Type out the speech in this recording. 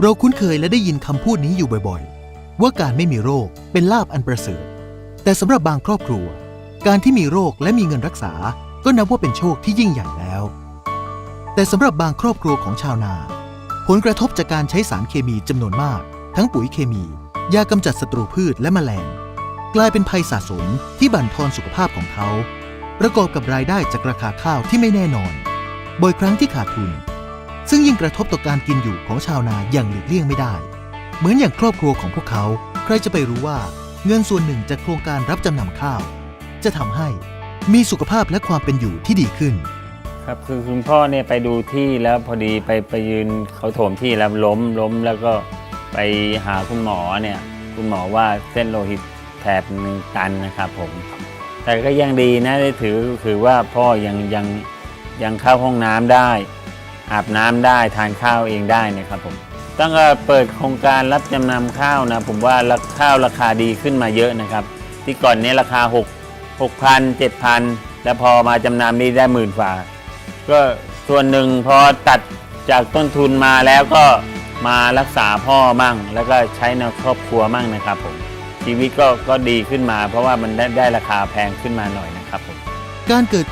เราคุ้นเคยและได้ยินคำพูดนี้อยู่บ่อยๆ ว่าการไม่มีโรคเป็นลาบอันประเสริฐ แต่สำหรับบางครอบครัว การที่มีโรคและมีเงินรักษา ก็นับว่าเป็นโชคที่ยิ่งใหญ่แล้ว แต่สำหรับบางครอบครัวของชาวนา ผลกระทบจากการใช้สารเคมีจำนวนมาก ทั้งปุ๋ยเคมี ยากำจัดศัตรูพืชและแมลง กลายเป็นภัยสะสมที่บั่นทอนสุขภาพของเขา ประกอบกับรายได้จากราคาข้าวที่ไม่แน่นอน บ่อยครั้งที่ขาดทุน ซึ่งยิ่งกระทบต่อการกินอยู่ของชาวนาอย่างหลีกเลี่ยงไม่ได้ เหมือนอย่างครอบครัวของพวกเขา ใครจะไปรู้ว่าเงินส่วนหนึ่งจากโครงการรับจำนำข้าว จะทำให้มีสุขภาพและความเป็นอยู่ที่ดีขึ้น ครับคือคุณพ่อเนี่ยไปดูที่แล้วพอดีไปไปยืนเขาโถมที่แล้วล้มล้มแล้วก็ไปหาคุณหมอเนี่ย คุณหมอว่าเส้นโลหิตแถบหนึ่งตันนะครับผม แต่ก็ยังดีนะได้ถือคือว่าพ่อยังยังยังเข้าห้องน้ำได้ อาบน้ำได้ทานข้าวเองได้นะครับผมตั้งแต่เปิดโครงการรับจำนำข้าวนะผมว่าราข้าวราคาดีขึ้นมาเยอะนะครับ ที่ก่อนนี้ราคา 6 6,000 7,000 แล้วพอมาจำนำนี่ได้หมื่นฝ่าก็ส่วนหนึ่งพอตัดจากต้นทุนมาแล้วก็มารักษาพ่อมั่ง แล้วก็ใช้ในครอบครัวมั่งนะครับผมชีวิตก็ก็ดีขึ้นมา เพราะว่ามันได้ได้ราคาแพงขึ้นมาหน่อยนะครับผมการเกิด